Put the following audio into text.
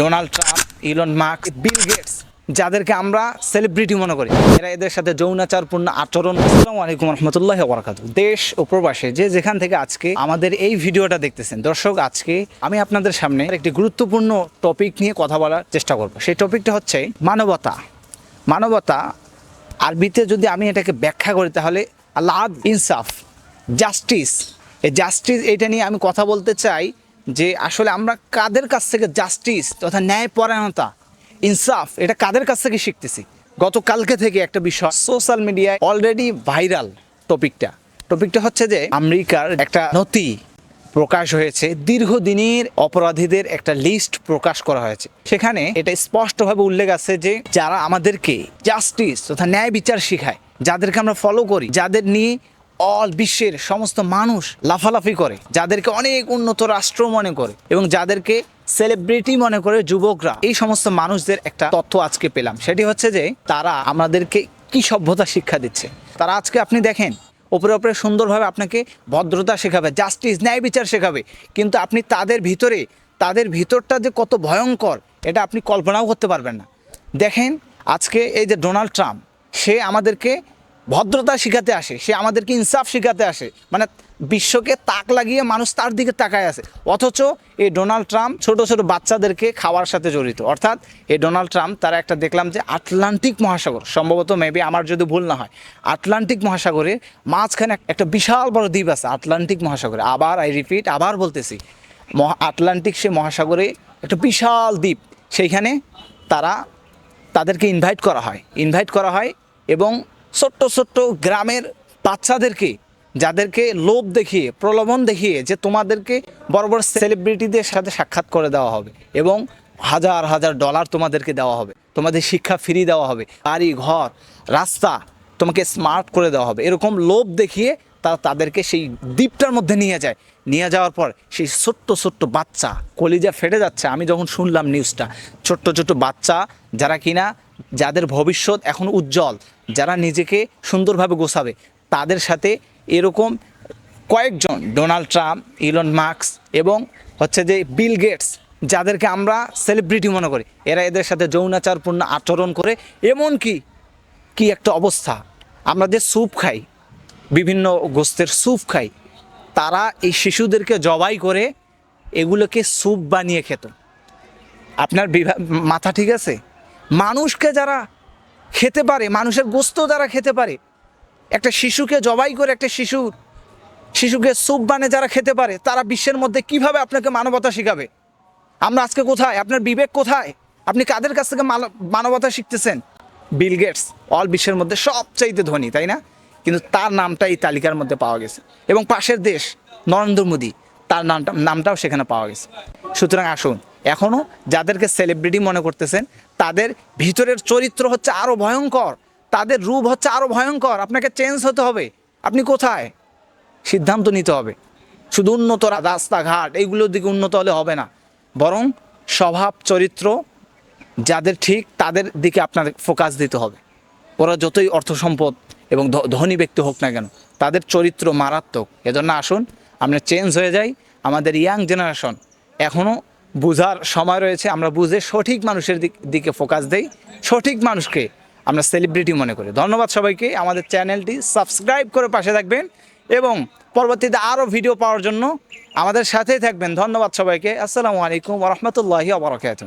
Donald Trump, Elon Mark Bill Gates, যাদেরকে আমরা celebrity মনে করি। এরা এদের সাথে যৌনাচারপূর্ণ আচরণ। আসসালামু আলাইকুম রহমতুল্লাহ বরাকাত দেশ ও প্রবাসে যে যেখান থেকে আজকে আমাদের এই ভিডিওটা দেখতেছেন, দর্শক, আজকে আমি আপনাদের সামনে একটি গুরুত্বপূর্ণ টপিক নিয়ে কথা বলার চেষ্টা করব। সেই টপিকটা হচ্ছে মানবতা। মানবতা, আরবিতে যদি আমি এটাকে ব্যাখ্যা করি তাহলে লাভ ইনসাফ, জাস্টিস। এই জাস্টিস এটা নিয়ে আমি কথা বলতে চাই যে আসলে আমরা কাদের কাছ থেকে জাস্টিস তথা ন্যায়পরায়ণতা ইনসাফ এটা কাদের কাছ থেকে শিখতেছি? গতকালকে থেকে একটা বিষয় সোশ্যাল মিডিয়ায় অলরেডি ভাইরাল টপিকটা টপিকটা হচ্ছে যে আমেরিকার একটা নথি প্রকাশ হয়েছে, দীর্ঘদিনের অপরাধীদের একটা লিস্ট প্রকাশ করা হয়েছে। সেখানে এটা স্পষ্টভাবে উল্লেখ আছে যে যারা আমাদেরকে জাস্টিস তথা ন্যায় বিচার শিখায়, যাদেরকে আমরা ফলো করি, যাদের নিয়ে অল বিশ্বের সমস্ত মানুষ লাফালাফি করে, যাদেরকে অনেক উন্নত রাষ্ট্র মনে করে এবং যাদেরকে সেলিব্রিটি মনে করে যুবকরা। এই সমস্ত মানুষদের একটা তথ্য আজকে পেলাম। সেটি হচ্ছে যে, তারা আমাদেরকে কি সভ্যতা শিক্ষা দিচ্ছে। তারা আজকে আপনি দেখেন, ওপরে ওপরে সুন্দরভাবে আপনাকে ভদ্রতা শেখাবে জাস্টিস ন্যায় বিচার শেখাবে, কিন্তু আপনি তাদের ভিতরে, তাদের ভিতরটা যে কত ভয়ঙ্কর, এটা আপনি কল্পনাও করতে পারবেন না। দেখেন, আজকে এই যে ডোনাল্ড ট্রাম্প, সে আমাদেরকে ভদ্রতা শিখাতে আসে, সে আমাদেরকে ইনসাফ শিখাতে আসে মানে বিশ্বকে তাক লাগিয়ে মানুষ তার দিকে তাকায় আছে। অথচ এই ডোনাল্ড ট্রাম্প ছোট ছোট বাচ্চাদেরকে খাওয়ার সাথে জড়িত। অর্থাৎ এই ডোনাল্ড ট্রাম্প তারা একটা দেখলাম যে আটলান্টিক মহাসাগর, সম্ভবত মেবি আমার যদি ভুল না হয়, আটলান্টিক মহাসাগরের মাঝখানে একটা বিশাল বড় দ্বীপ আছে, আটলান্টিক মহাসাগরে। আবার আই রিপিট আবার বলতেছি, মহা আটলান্টিক সে মহাসাগরে একটা বিশাল দ্বীপ, সেইখানে তারা তাদেরকে ইনভাইট করা হয়। ইনভাইট করা হয় এবং ছোট্ট ছোট্ট গ্রামের বাচ্চাদেরকে, যাদেরকে লোভ দেখিয়ে, প্রলোভন দেখিয়ে যে তোমাদেরকে বড় বড় সেলিব্রিটিদের সাথে সাক্ষাৎ করে দেওয়া হবে এবং হাজার হাজার ডলার তোমাদেরকে দেওয়া হবে। তোমাদের শিক্ষা ফ্রি দেওয়া হবে। বাড়ি, ঘর, রাস্তা তোমাকে স্মার্ট করে দেওয়া হবে। এরকম লোভ দেখিয়ে তারা তাদেরকে সেই দ্বীপটার মধ্যে নিয়ে যায়। নিয়ে যাওয়ার পর সেই ছোট্ট ছোট্ট বাচ্চা কলিজা ফেটে যাচ্ছে। আমি যখন শুনলাম নিউজটা ছোট্ট ছোট্ট বাচ্চা, যারা কিনা যাদের ভবিষ্যৎ এখন উজ্জ্বল, যারা নিজেকে সুন্দরভাবে গোছাবে, তাদের সাথে এরকম কয়েকজন ডোনাল্ড ট্রাম্প, ইলন মার্কস এবং হচ্ছে যে বিল গেটস, যাদেরকে আমরা সেলিব্রিটি মনে করি, এরা এদের সাথে যৌনাচারপূর্ণ আচরণ করে এমন কি কি একটা অবস্থা, আমরা যে স্যুপ খাই, বিভিন্ন গোস্তের স্যুপ খাই, তারা এই শিশুদেরকে জবাই করে এগুলোকে স্যুপ বানিয়ে খেত। আপনার মাথা ঠিক আছে? মানুষকে যারা খেতে পারে, মানুষের গোস্ত যারা খেতে পারে, একটা শিশুকে জবাই করে একটা শিশুর শিশুকে স্যুপ বানে যারা খেতে পারে, তারা বিশ্বের মধ্যে কীভাবে আপনাকে মানবতা শেখাবে? আমরা আজকে কোথায়? আপনার বিবেক কোথায়? আপনি কাদের কাছ থেকে মানব- মানবতা শিখতেছেন? বিল গেটস, অল বিশ্বের মধ্যে সবচাইতে ধনী, তাই না? কিন্তু তার নামটা এই তালিকার মধ্যে পাওয়া গেছে। এবং পাশের দেশ, নরেন্দ্র মোদী। তার নামটা, নামটাও সেখানে পাওয়া গেছে। সুতরাং আসুন এখনও যাদেরকে সেলিব্রিটি মনে করতেছেন, তাদের ভিতরের চরিত্র হচ্ছে আরও ভয়ঙ্কর, তাদের রূপ হচ্ছে আরও ভয়ঙ্কর, আপনাকে চেঞ্জ হতে হবে। আপনি কোথায়? সিদ্ধান্ত নিতে হবে। শুধু উন্নত রাস্তাঘাট, এইগুলোর দিকে উন্নত হলে হবে না। বরং স্বভাব, চরিত্র, যাদের ঠিক, তাদের দিকে আপনার ফোকাস দিতে হবে। ওরা যতই অর্থ সম্পদ এবং ধনী ব্যক্তি হোক না কেন, তাদের চরিত্র মারাত্মক। এজন্য আসুন আমরা চেঞ্জ হয়ে যাই, আমাদের ইয়াং জেনারেশন এখনও বোঝার সময় রয়েছে, আমরা বুঝে সঠিক মানুষের দিক- ফোকাস দেই, সঠিক মানুষকে আমরা সেলিব্রিটি মনে করি। ধন্যবাদ সবাইকে, আমাদের চ্যানেলটি সাবস্ক্রাইব করে পাশে থাকবেন এবং পরবর্তীতে আরও ভিডিও পাওয়ার জন্য আমাদের সাথেই থাকবেন। ধন্যবাদ সবাইকে, আসসালামু আলাইকুম রহমতুল্লাহি আবরকাত